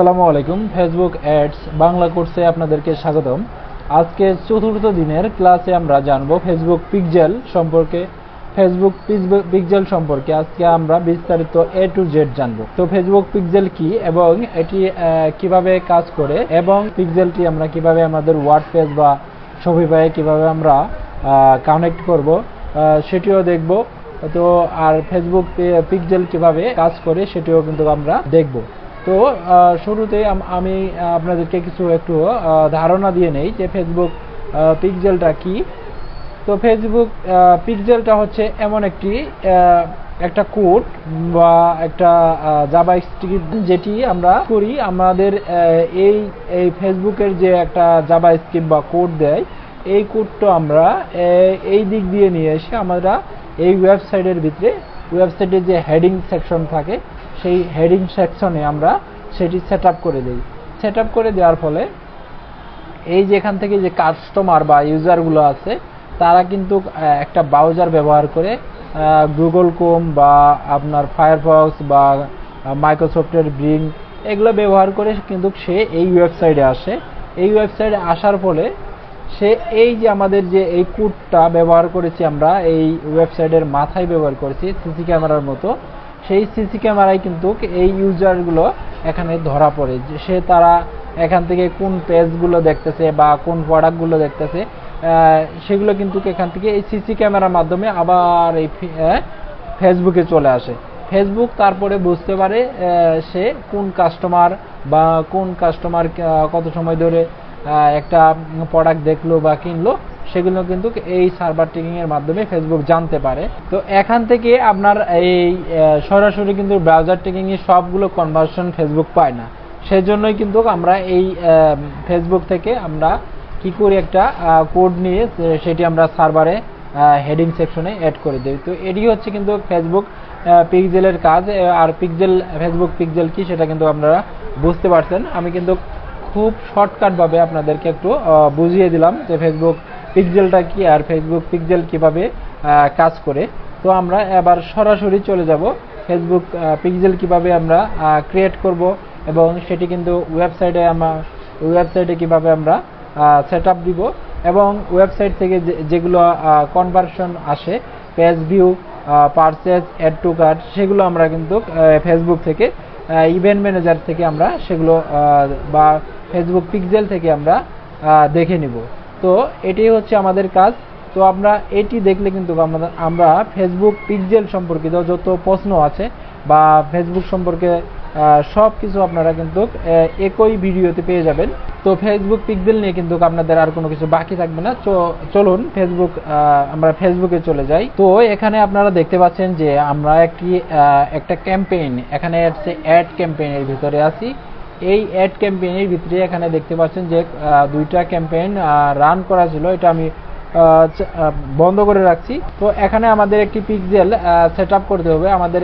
আসসালামু আলাইকুম Facebook ads Bangla কোর্সে আপনাদেরকে স্বাগতম। আজকে চতুর্থ দিনের ক্লাসে আমরা জানব ফেসবুক পিকজেল সম্পর্কে ফেসবুক পিকজেল সম্পর্কে। আজকে আমরা বিস্তারিত এ টু জেড জানব। তো ফেসবুক পিকজেল কি এবং এটি কীভাবে কাজ করে এবং পিকজেলটি আমরা কীভাবে আমাদের ওয়ার্ড পেজ বা শপিফাই কীভাবে আমরা কানেক্ট করব সেটিও দেখব। তো আর ফেসবুক পিকজেল কীভাবে কাজ করে সেটিও কিন্তু আমরা দেখব। তো শুরুতে আমি আপনাদেরকে কিছু একটু ধারণা দিয়ে নেই যে ফেসবুক পিকজেলটা কি। তো ফেসবুক পিকজেলটা হচ্ছে এমন একটি একটা কোড বা একটা জাবা স্ক্রিপ্ট যেটি আমরা করি। আমাদের এই এই ফেসবুকের যে একটা জাবা স্ক্রিপ্ট বা কোড দেয়, এই কোডটা আমরা এই দিক দিয়ে নিয়ে এসে আমরা এই ওয়েবসাইটের ভিতরে ওয়েবসাইটের যে হেডিং সেকশন থাকে সেই হেডিং সেকশনে আমরা সেটি সেট করে দিই। সেট করে দেওয়ার ফলে এই যে এখান থেকে যে কাস্টমার বা ইউজারগুলো আছে, তারা কিন্তু একটা ব্রাউজার ব্যবহার করে গুগল কোম বা আপনার ফায়ারফক্স বা মাইক্রোসফটের ব্রিং এগুলো ব্যবহার করে কিন্তু সে এই ওয়েবসাইটে আসে। এই ওয়েবসাইটে আসার ফলে সে এই যে আমাদের যে এই কোডটা ব্যবহার করেছি আমরা, এই ওয়েবসাইটের মাথায় ব্যবহার করেছি সিসি ক্যামেরার মতো সেই সিসি ক্যামেরায় কিন্তু এই ইউজারগুলো এখানে ধরা পড়ে। সে তারা এখান থেকে কোন পেজগুলো দেখতেছে বা কোন প্রোডাক্টগুলো দেখতেছে সেগুলো কিন্তু এখান থেকে এই সিসি ক্যামেরার মাধ্যমে আবার এই ফেসবুকে চলে আসে। ফেসবুক তারপরে বুঝতে পারে সে কোন কাস্টমার বা কোন কাস্টমার কত সময় ধরে একটা প্রোডাক্ট দেখল বা কিনলো। সেগুলো কিন্তু এই সার্ভার টেকিং এর মাধ্যমে ফেসবুক জানতে পারে। তো এখান থেকে আপনার এই সরাসরি কিন্তু ব্রাউজার এর সবগুলো কনভার্সন ফেসবুক পায় না। সেজন্যই কিন্তু আমরা এই ফেসবুক থেকে আমরা কি করি একটা কোড নিয়ে সেটি আমরা সার্ভারে হেডিং সেকশনে অ্যাড করে দিই। তো এটি হচ্ছে কিন্তু ফেসবুক পিকজেলের কাজ আর পিকজেল ফেসবুক পিকজেল কি সেটা কিন্তু আপনারা বুঝতে পারছেন। আমি কিন্তু খুব শর্টকাট ভাবে আপনাদেরকে একটু বুঝিয়ে দিলাম যে ফেসবুক পিকজেলটা কি আর ফেসবুক পিকজেল কীভাবে কাজ করে? তো আমরা এবার সরাসরি চলে যাব। ফেসবুক পিকজেল কীভাবে আমরা ক্রিয়েট করব এবং সেটি কিন্তু ওয়েবসাইটে আমরা ওয়েবসাইটে কীভাবে আমরা সেট আপ দিব এবং ওয়েবসাইট থেকে যেগুলো কনভার্সন আসে page view purchase add to cart সেগুলো আমরা কিন্তু ফেসবুক থেকে ইভেন্ট ম্যানেজার থেকে আমরা সেগুলো বা ফেসবুক পিক্সেল থেকে আমরা দেখে নিব। তো এটাই হচ্ছে আমাদের কাজ। তো আমরা এটি দেখলে কিন্তু আমরা আমরা ফেসবুক পিক্সেল সম্পর্কিত যত প্রশ্ন আছে বা ফেসবুক সম্পর্কে সব কিছু আপনারা কিন্তু একই ভিডিওতে পেয়ে যাবেন। তো ফেসবুক পিক্সেল নিয়ে কিন্তু আপনাদের আর কোনো কিছু বাকি থাকবে না। চলুন ফেসবুক আমরা ফেসবুকে চলে যাই। তো এখানে আপনারা দেখতে পাচ্ছেন যে আমরা একটি একটা ক্যাম্পেইন এখানে হচ্ছে অ্যাড ক্যাম্পেইনের ভিতরে আছি। এই অ্যাড ক্যাম্পেইনের ভিতরে এখানে দেখতে পাচ্ছেন যে দুইটা ক্যাম্পেইন রান করা ছিল। এটা আমি বন্ধ করে রাখছি। তো এখানে আমাদের একটি পিক্সেল সেট করতে হবে। আমাদের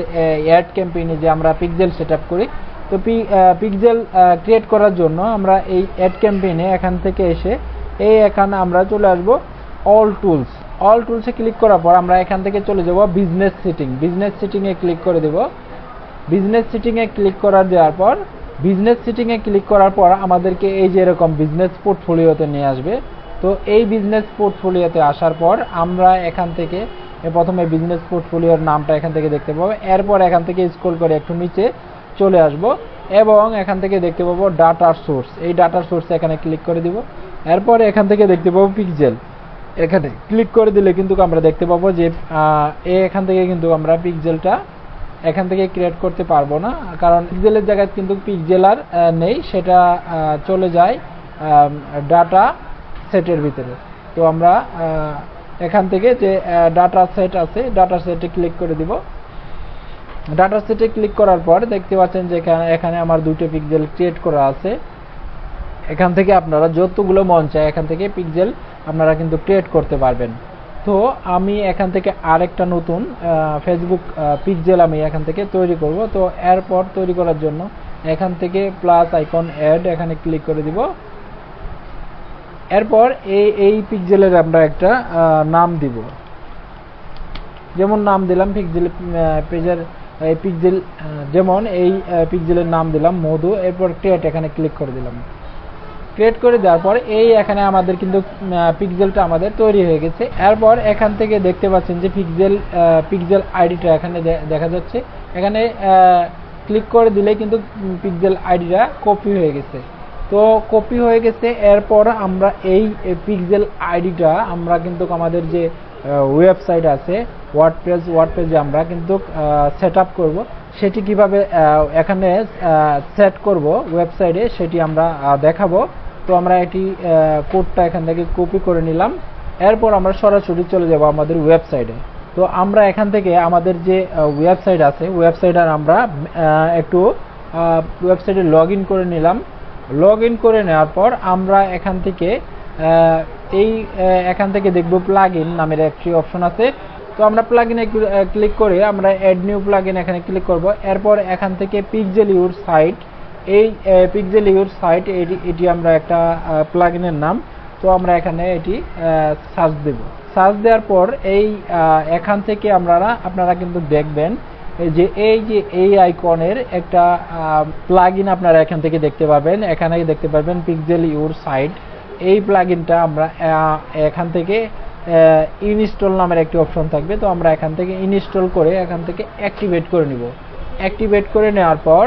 অ্যাড ক্যাম্পেইনে যে আমরা পিক্সেল সেট করি, তো পিকজেল ক্রিয়েট করার জন্য আমরা এই অ্যাড ক্যাম্পেইনে এখান থেকে এসে, এই এখানে আমরা চলে আসব অল টুলস অল টুলসে ক্লিক করার পর আমরা এখান থেকে চলে যাব বিজনেস সিটিং বিজনেস সিটিংয়ে ক্লিক করে দেব। বিজনেস সিটিংয়ে ক্লিক করা দেওয়ার পর বিজনেস সিটিংয়ে ক্লিক করার পর আমাদেরকে এই যে এরকম বিজনেস পোর্টফোলিওতে নিয়ে আসবে। তো এই বিজনেস পোর্টফোলিওতে আসার পর আমরা এখান থেকে প্রথমে বিজনেস পোর্টফোলিওর নামটা এখান থেকে দেখতে পাবো। এরপর এখান থেকে স্ক্রল করে একটু নিচে চলে আসব এবং এখান থেকে দেখতে পাবো ডাটার সোর্স এই ডাটার সোর্সে এখানে ক্লিক করে দিব। এরপর এখান থেকে দেখতে পাবো পিকজেল এখানে ক্লিক করে দিলে কিন্তু আমরা দেখতে পাবো যে এখান থেকে কিন্তু আমরা পিকজেলটা এখান থেকে ক্রিয়েট করতে পারব না। কারণ পিক্সেলের জায়গায় কিন্তু পিক্সেল আর নেই। সেটা চলে যায় ডাটা সেটের ভিতরে। তো আমরা এখান থেকে যে ডাটা সেট আছে ডাটা সেটে ক্লিক করে দিব। ডাটা সেটে ক্লিক করার পর দেখতে পাচ্ছেন যে এখানে এখানে আমার দুটো পিক্সেল ক্রিয়েট করা আছে। এখান থেকে আপনারা যতগুলো মন চায়, এখান থেকে পিক্সেল আপনারা কিন্তু ক্রিয়েট করতে পারবেন। তো আমি এখান থেকে আরেকটা নতুন ফেসবুক পিক্সেল আমি এখান থেকে তৈরি করব। তো এরপর তৈরি করার জন্য এখান থেকে প্লাস আইকন অ্যাড এখানে ক্লিক করে দিব। এরপর এই এই পিক্সেলের আমরা একটা নাম দিব। যেমন নাম দিলাম পিক্সেল পেজের এই পিকজেল যেমন এই পিকজেলের নাম দিলাম মধু, এরপর ক্রিয়েট এখানে ক্লিক করে দিলাম। ক্রিয়েট করে দেওয়ার পর এই এখানে আমাদের কিন্তু পিকজেলটা আমাদের তৈরি হয়ে গেছে। এরপর এখান থেকে দেখতে পাচ্ছেন যে পিকজেল পিকজেল আইডিটা এখানে দেখা যাচ্ছে। এখানে ক্লিক করে দিলে কিন্তু পিকজেল আইডিটা কপি হয়ে গেছে। তো কপি হয়ে গেছে, এরপর আমরা এই পিকজেল আইডিটা আমরা কিন্তু আমাদের যে ওয়েবসাইট আছে ওয়ার্ডপ্রেস ওয়ার্ডপ্রেসে আমরা কিন্তু সেট আপ করব। সেটি কীভাবে এখানে সেট করব ওয়েবসাইটে সেটি আমরা দেখাবো। তো আমরা এটি কোডটা এখান থেকে কপি করে নিলাম। এরপর আমরা সরাসরি চলে যাব আমাদের ওয়েবসাইটে তো আমরা এখান থেকে আমাদের যে ওয়েবসাইট আছে ওয়েবসাইটার আমরা একটু ওয়েবসাইটে লগ করে নিলাম। লগ করে নেওয়ার পর আমরা এখান থেকে এই এখান থেকে দেখব প্লাগ নামের একটি অপশন আছে। তো আমরা প্লাগ ক্লিক করে আমরা অ্যাড নিউ প্লাগ এখানে ক্লিক করব। এরপর এখান থেকে পিকজেল ইউর সাইট এই পিক্সেল ইউর সাইট এটি আমরা একটা প্লাগিনের নাম। তো আমরা এখানে এটি সার্চ দেব। সার্চ দেওয়ার পর এই এখান থেকে আমরা আপনারা কিন্তু দেখবেন যে, এই যে, এই আইকনের একটা প্লাগ আপনারা এখান থেকে দেখতে পাবেন। এখানে দেখতে পাবেন পিকজেল ইউর সাইট এই প্লাগ আমরা এখান থেকে ইনস্টল নামের একটি অপশন থাকবে। তো আমরা এখান থেকে ইনস্টল করে এখান থেকে অ্যাক্টিভেট করে নিব। অ্যাক্টিভেট করে নেওয়ার পর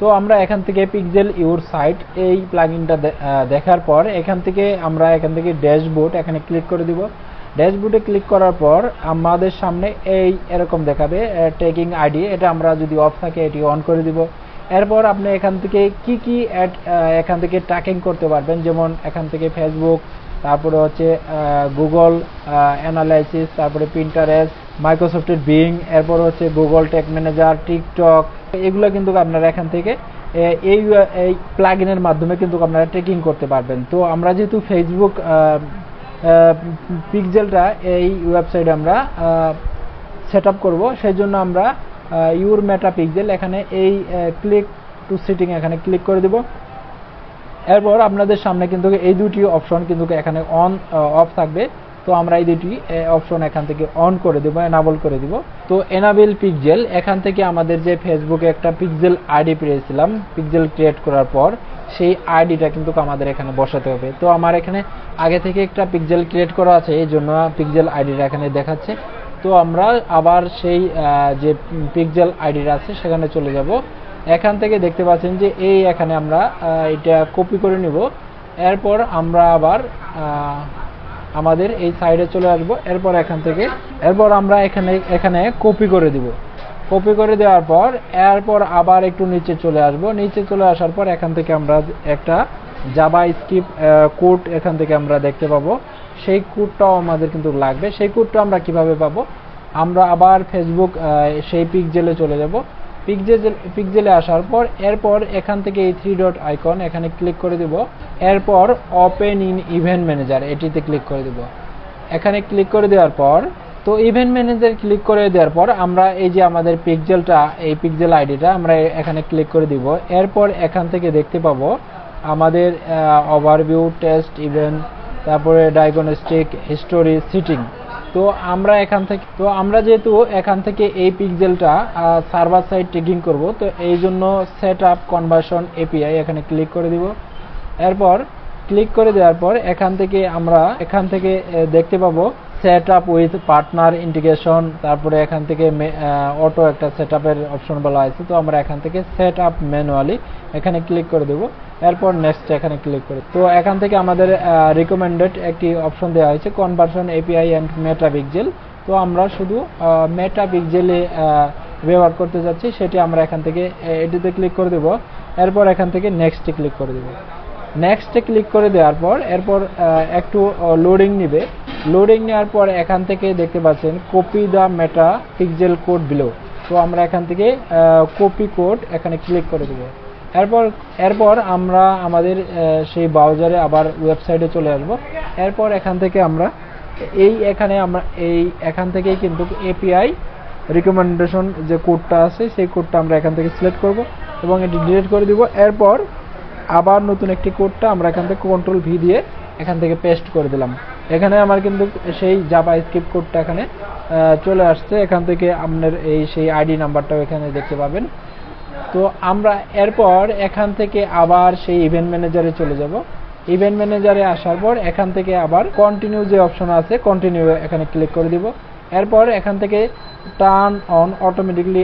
তো আমরা এখান থেকে পিকজেল ইউর সাইট এই প্লাগইনটা দেখার পর এখান থেকে আমরা এখান থেকে ড্যাশবোর্ড এখানে ক্লিক করে দিব। ড্যাশবোর্ডে ক্লিক করার পর আমাদের সামনে এই এরকম দেখাবে টেকিং আইডি এটা আমরা যদি অফ থাকে এটি অন করে দিব। এরপর আপনি এখান থেকে কি কি অ্যাড এখান থেকে ট্র্যাকিং করতে পারবেন, যেমন এখান থেকে ফেসবুক তারপরে হচ্ছে গুগল অ্যানালাইসিস তারপরে প্রিন্টারেস মাইক্রোসফটের বিং এরপর হচ্ছে গুগল টেক ম্যানেজার টিকটক এগুলো কিন্তু আপনারা এখান থেকে এই এই প্লাগইনের মাধ্যমে কিন্তু আপনারা ট্রেকিং করতে পারবেন। তো আমরা যেহেতু ফেসবুক পিকজেলটা এই ওয়েবসাইটে আমরা সেট আপ করব সেই জন্য আমরা ইউর মেটা পিকজেল এখানে এই ক্লিক টু সিটিং এখানে ক্লিক করে দেব। এরপর আপনাদের সামনে কিন্তু এই দুটি অপশন কিন্তু এখানে অন অফ থাকবে। তো আমরা এই দুটি অপশন এখান থেকে অন করে দেবো এনাবল করে দিব। তো এনাবেল পিকজেল এখান থেকে আমাদের যে ফেসবুকে একটা পিকজেল আইডি পেয়েছিলাম পিকজেল ক্রিয়েট করার পর, সেই আইডিটা কিন্তু আমাদের এখানে বসাতে হবে। তো আমার এখানে আগে থেকে একটা পিকজেল ক্রিয়েট করা আছে, এই জন্য পিকজেল আইডিটা এখানে দেখাচ্ছে। তো আমরা আবার সেই যে পিকজেল আইডিটা আছে, সেখানে চলে যাব। এখান থেকে দেখতে পাচ্ছেন যে এই এখানে আমরা এটা কপি করে নিব। এরপর আমরা আবার আমাদের এই সাইডে চলে আসব। এরপর এখান থেকে, এরপর আমরা এখানে এখানে কপি করে দিব। কপি করে দেওয়ার পর, এরপর আবার একটু নিচে চলে আসব। নিচে চলে আসার পর এখান থেকে আমরা একটা জাবা স্কিপ কোড এখান থেকে আমরা দেখতে পাবো। সেই কোডটাও আমাদের কিন্তু লাগবে। সেই কোডটা আমরা কীভাবে পাবো? আমরা আবার ফেসবুক সেই পিকজেলে চলে যাব। পিকজেল পিকজেলে আসার পর, এরপর এখান থেকে এই থ্রি ডট আইকন এখানে ক্লিক করে দিব। এরপর ওপেন ইন ইভেন্ট ম্যানেজার এটিতে ক্লিক করে দিব। এখানে ক্লিক করে দেওয়ার পর, তো ইভেন্ট ম্যানেজার ক্লিক করে দেওয়ার পর আমরা এই যে আমাদের পিকজেলটা এই পিকজেল আইডিটা আমরা এখানে ক্লিক করে দিব। এরপর এখান থেকে দেখতে পাবো আমাদের ওভারভিউ টেস্ট ইভেন্ট তারপরে ডায়াগনস্টিক হিস্টোরি সিটিং তো আমরা এখান থেকে তো আমরা যেহেতু এখান থেকে এই পিকজেলটা সার্ভার সাইড টেকিং করব, তো এই জন্য সেট আপ কনভার্সন এপিআই এখানে ক্লিক করে দিব। এরপর ক্লিক করে দেওয়ার পর এখান থেকে আমরা এখান থেকে দেখতে পাবো set up with partner integration তারপরে এখান থেকে অটো একটা সেট আপের অপশন বলা আছে তো আমরা এখান থেকে সেট আপ ম্যানুয়ালি এখানে ক্লিক করে দেবো। এরপর নেক্সট এখানে ক্লিক করে, তো এখান থেকে আমাদের রিকমেন্ডেড একটি অপশন দেওয়া হয়েছে conversion API and Meta pixel তো আমরা শুধু মেটা পিকজেলে ব্যবহার করতে যাচ্ছি, সেটি আমরা এখান থেকে এটিতে ক্লিক করে দেবো। এরপর এখান থেকে নেক্সটে ক্লিক করে দেবো। নেক্সটে ক্লিক করে দেওয়ার পর, এরপর একটু লোডিং নিবে। লোডিং নেওয়ার পর এখান থেকে দেখতে পাচ্ছেন copy the Meta pixel code below তো আমরা এখান থেকে কপি কোড এখানে ক্লিক করে দেবো। এরপর এরপর আমরা আমাদের সেই ব্রাউজারে আবার ওয়েবসাইটে চলে আসব। এরপর এখান থেকে আমরা এই এখানে আমরা, এই এখান থেকেই কিন্তু এপিআই রিকমেন্ডেশন যে কোডটা আছে, সেই কোডটা আমরা এখান থেকে সিলেক্ট করব এবং এটি ডিলিট করে দিব। এরপর আবার নতুন একটি কোডটা আমরা এখান থেকে কন্ট্রোল ভি দিয়ে এখান থেকে পেস্ট করে দিলাম। এখানে আমার কিন্তু সেই জাভা স্ক্রিপ্ট কোডটা এখানে চলে আসছে। এখান থেকে আপনার এই সেই আইডি নাম্বারটাও এখানে দেখতে পাবেন। তো আমরা এরপর এখান থেকে আবার সেই ইভেন্ট ম্যানেজারে চলে যাব। ইভেন্ট ম্যানেজারে আসার পর এখান থেকে আবার কন্টিনিউ যে অপশন আছে কন্টিনিউ এখানে ক্লিক করে দিব। এরপর এখান থেকে turn on automatically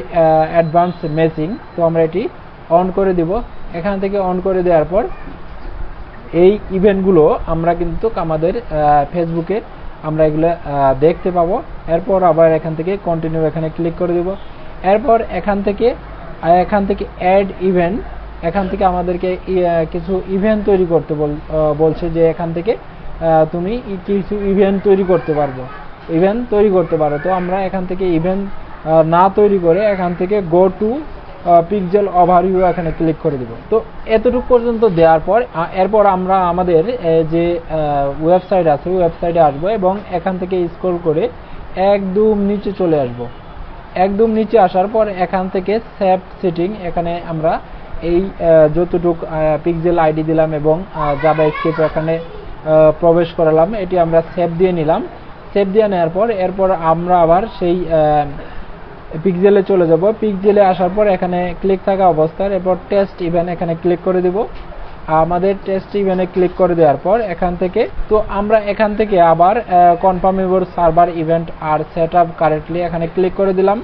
advance matching তো আমরা এটি অন করে দিব। এখান থেকে অন করে দেওয়ার পর এই ইভেন্টগুলো আমরা কিন্তু আমাদের ফেসবুকে আমরা এগুলো দেখতে পাবো। এরপর আবার এখান থেকে কন্টিনিউ এখানে ক্লিক করে দিব। এরপর এখান থেকে এখান থেকে অ্যাড ইভেন্ট এখান থেকে আমাদেরকে কিছু ইভেন্ট তৈরি করতে বলছে যে এখান থেকে তুমি কিছু ইভেন্ট তৈরি করতে পারব। ইভেন্ট তৈরি করতে পারো। তো আমরা এখান থেকে ইভেন্ট না তৈরি করে এখান থেকে গো টু পিকজেল ওভারভিউ এখানে ক্লিক করে দিব। তো এতটুকু পর্যন্ত দেওয়ার পর এরপর আমরা আমাদের যে ওয়েবসাইট আছে ওয়েবসাইটে আসব এবং এখান থেকে স্ক্রল করে একদম নিচে চলে আসব। একদম নিচে আসার পর এখান থেকে সেভ সেটিং এখানে আমরা এই যতটুক পিকজেল আইডি দিলাম এবং জাভা স্ক্রিপ্ট এখানে প্রবেশ করালাম, এটি আমরা সেভ দিয়ে নিলাম। সেভ দিয়ে নেওয়ার পর, এরপর আমরা আবার সেই পিকজেলে চলে যাব। পিকজেলে আসার পর এখানে ক্লিক থাকা অবস্থার, এরপর টেস্ট ইভেন্ট এখানে ক্লিক করে দিব। আমাদের টেস্ট ইভেন্টে ক্লিক করে দেওয়ার পর এখান থেকে, তো আমরা এখান থেকে আবার confirm your server event are set up currently এখানে ক্লিক করে দিলাম।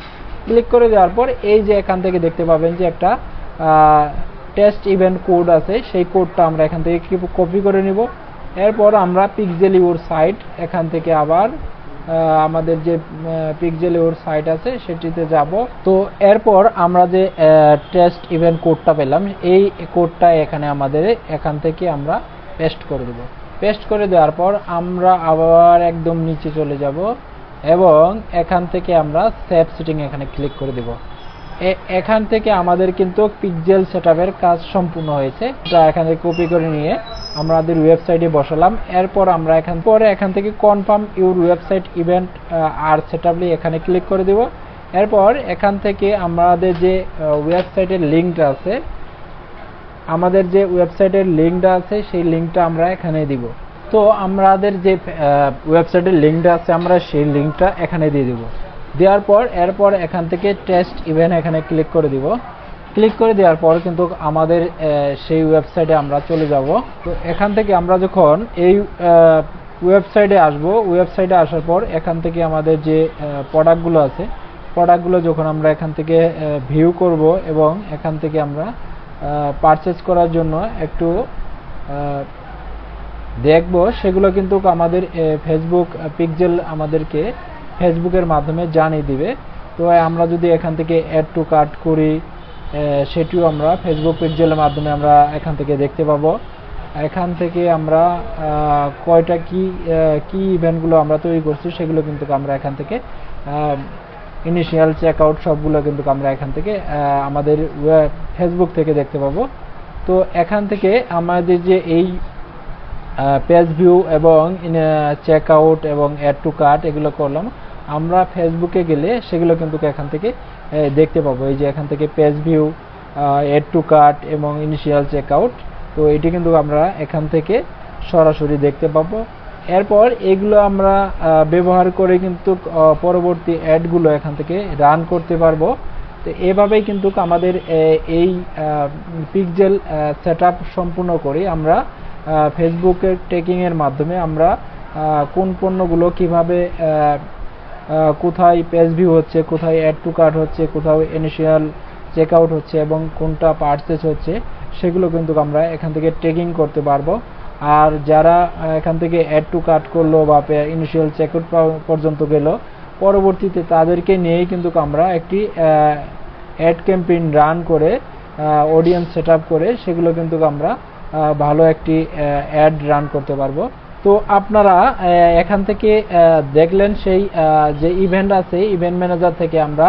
ক্লিক করে দেওয়ার পর এই যে এখান থেকে দেখতে পাবেন যে একটা টেস্ট ইভেন্ট কোড আছে, সেই কোডটা আমরা এখান থেকে কপি করে নিব। এরপর আমরা পিকজেল ইউর সাইট এখান থেকে আবার আমাদের যে পিকজেল ওর সাইট আছে, সেটিতে যাব। তো এরপর আমরা যে টেস্ট ইভেন্ট কোডটা পেলাম, এই কোডটা এখানে আমাদের, এখান থেকে আমরা পেস্ট করে দেব। পেস্ট করে দেওয়ার পর আমরা আবার একদম নিচে চলে যাব এবং এখান থেকে আমরা সেভ সেটিং এখানে ক্লিক করে দেব। এখান থেকে আমাদের কিন্তু পিকজেল সেটআপের কাজ সম্পূর্ণ হয়েছে। এটা এখান থেকে কপি করে নিয়ে আমাদের ওয়েবসাইটে বসালাম। এরপর আমরা এখান পরে এখান থেকে confirm your website event are সেটআপলি এখানে ক্লিক করে দেব। এরপর এখান থেকে আমাদের যে ওয়েবসাইটের লিঙ্কটা আছে, আমাদের যে ওয়েবসাইটের লিঙ্কটা আছে, সেই লিঙ্কটা আমরা এখানে দিব। তো আমাদের যে ওয়েবসাইটের লিঙ্কটা আছে, আমরা সেই লিঙ্কটা এখানে দিয়ে দিব। দেওয়ার পর, এরপর এখান থেকে টেস্ট ইভেন্ট এখানে ক্লিক করে দিব। ক্লিক করে দেওয়ার পর কিন্তু আমাদের সেই ওয়েবসাইটে আমরা চলে যাব। তো এখান থেকে আমরা যখন এই ওয়েবসাইটে আসব ওয়েবসাইটে আসার পর এখান থেকে আমাদের যে প্রোডাক্টগুলো আছে প্রোডাক্টগুলো যখন আমরা এখান থেকে ভিউ করব এবং এখান থেকে আমরা পারচেস করার জন্য একটু দেখব, সেগুলো কিন্তু আমাদের ফেসবুক পিকজেল আমাদেরকে ফেসবুকের মাধ্যমে জানিয়ে দিবে। তো আমরা যদি এখান থেকে অ্যাড টু কার্ট করি সেটিও আমরা ফেসবুক পিকজেলের মাধ্যমে আমরা এখান থেকে দেখতে পাবো। এখান থেকে আমরা কয়টা কি কি ইভেন্টগুলো আমরা তৈরি করছি সেগুলো কিন্তু আমরা এখান থেকে ইনিশিয়াল চেক আউট সবগুলো কিন্তু আমরা এখান থেকে আমাদের ফেসবুক থেকে দেখতে পাবো। তো এখান থেকে আমাদের যে এই পেজ ভিউ এবং চেক আউট এবং অ্যাড টু কার্ট এগুলো করলাম। আমরা ফেসবুকে গেলে সেগুলো কিন্তু এখান থেকে দেখতে পাবো। এই যে এখান থেকে page view add to cart এবং ইনিশিয়াল চেক আউট তো এটি কিন্তু আমরা এখান থেকে সরাসরি দেখতে পাবো। এরপর এগুলো আমরা ব্যবহার করে কিন্তু পরবর্তী অ্যাডগুলো এখান থেকে রান করতে পারব। তো এভাবেই কিন্তু আমাদের এই পিকজেল সেট সম্পূর্ণ করি আমরা। ফেসবুকের টেকিং এর মাধ্যমে আমরা কোন পণ্যগুলো কীভাবে কোথায় পেজ ভিউ হচ্ছে, কোথায় অ্যাড টু কার্ট হচ্ছে, কোথাও ইনিশিয়াল চেক আউট হচ্ছে এবং কোনটা পারচেস হচ্ছে, সেগুলো কিন্তু আমরা এখান থেকে ট্রেকিং করতে পারব। আর যারা এখান থেকে অ্যাড টু কার্ট করল বা ইনিশিয়াল চেক আউট পর্যন্ত গেল, পরবর্তীতে তাদেরকে নিয়েই কিন্তু আমরা একটি অ্যাড ক্যাম্পেইন রান করে অডিয়েন্স সেট করে, সেগুলো কিন্তু আমরা ভালো একটি অ্যাড রান করতে পারব। তো আপনারা এখান থেকে দেখলেন সেই যে ইভেন্ট আছে ইভেন্ট ম্যানেজার থেকে আমরা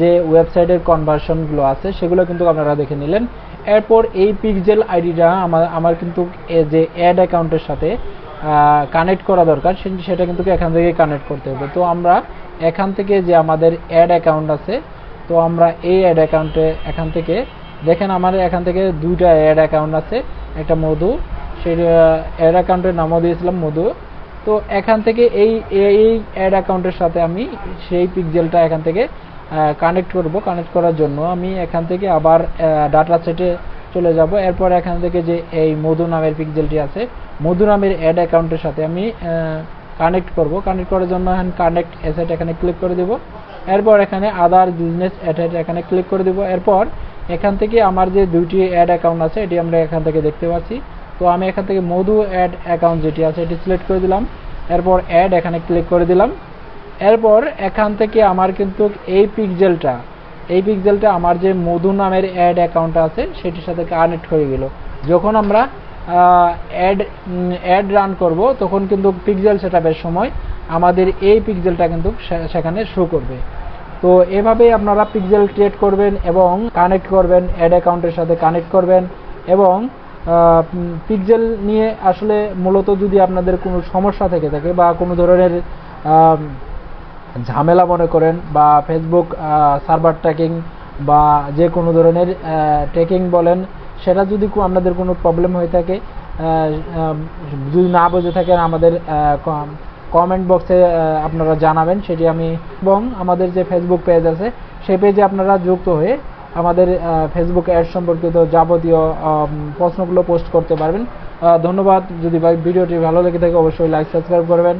যে ওয়েবসাইটের কনভার্সনগুলো আছে, সেগুলো কিন্তু আপনারা দেখে নিলেন। এরপর এই পিকজেল আইডিটা আমার আমার কিন্তু যে অ্যাড অ্যাকাউন্টের সাথে কানেক্ট করা দরকার সেটা কিন্তু এখান থেকে কানেক্ট করতে হবে। তো আমরা এখান থেকে যে আমাদের অ্যাড অ্যাকাউন্ট আছে, তো আমরা এই অ্যাড অ্যাকাউন্টে এখান থেকে, দেখেন আমার এখান থেকে দুইটা অ্যাড অ্যাকাউন্ট আছে, একটা মধু সেই অ্যাড অ্যাকাউন্টের নামও দিয়েছিলাম মধু। তো এখান থেকে এই এই অ্যাড অ্যাকাউন্টের সাথে আমি সেই পিকজেলটা এখান থেকে কানেক্ট করব কানেক্ট করার জন্য। আমি এখান থেকে আবার ডাটা সেটে চলে যাব। এরপর এখান থেকে যে এই মধু নামের পিকজেলটি আছে, মধু নামের অ্যাড অ্যাকাউন্টের সাথে আমি কানেক্ট করব। কানেক্ট করার জন্য এখানে কানেক্ট অ্যাসেট এখানে ক্লিক করে দেব। এরপর এখানে আদার বিজনেস অ্যাড এখানে ক্লিক করে দেব। এরপর এখান থেকে আমার যে দুইটি অ্যাড অ্যাকাউন্ট আছে, এটি আমরা এখান থেকে দেখতে পাচ্ছি। তো আমি এখান থেকে মধু অ্যাড অ্যাকাউন্ট যেটি আছে এটি সিলেক্ট করে দিলাম। এরপর অ্যাড এখানে ক্লিক করে দিলাম। এরপর এখান থেকে আমার কিন্তু এই পিকজেলটা এই পিকজেলটা আমার যে মধু নামের অ্যাড অ্যাকাউন্ট আছে, সেটির সাথে কানেক্ট হয়ে গেল। যখন আমরা অ্যাড অ্যাড রান করব, তখন কিন্তু পিকজেল সেটআপের সময় আমাদের এই পিকজেলটা কিন্তু সেখানে শো করবে। তো এভাবেই আপনারা পিকজেল ক্রিয়েট করবেন এবং কানেক্ট করবেন অ্যাড অ্যাকাউন্টের সাথে কানেক্ট করবেন এবং পিকজেল নিয়ে আসলে মূলত যদি আপনাদের কোনো সমস্যা থেকে থাকে বা কোনো ধরনের ঝামেলা মনে করেন বা ফেসবুক সার্ভার ট্র্যাকিং বা যে কোনো ধরনের ট্র্যাকিং বলেন, সেটা যদি আপনাদের কোনো প্রবলেম হয়ে থাকে যদি না বুঝে থাকেন আমাদের কমেন্ট বক্সে আপনারা জানাবেন, সেটি আমি এবং আমাদের যে ফেসবুক পেজ আছে, সেই পেজে আপনারা যুক্ত হয়ে আমাদের ফেসবুক অ্যাড সম্পর্কিত যাবতীয় প্রশ্নগুলো পোস্ট করতে পারবেন। ধন্যবাদ। যদি ভিডিওটি ভালো লেগে থাকে, অবশ্যই লাইক সাবস্ক্রাইব করবেন।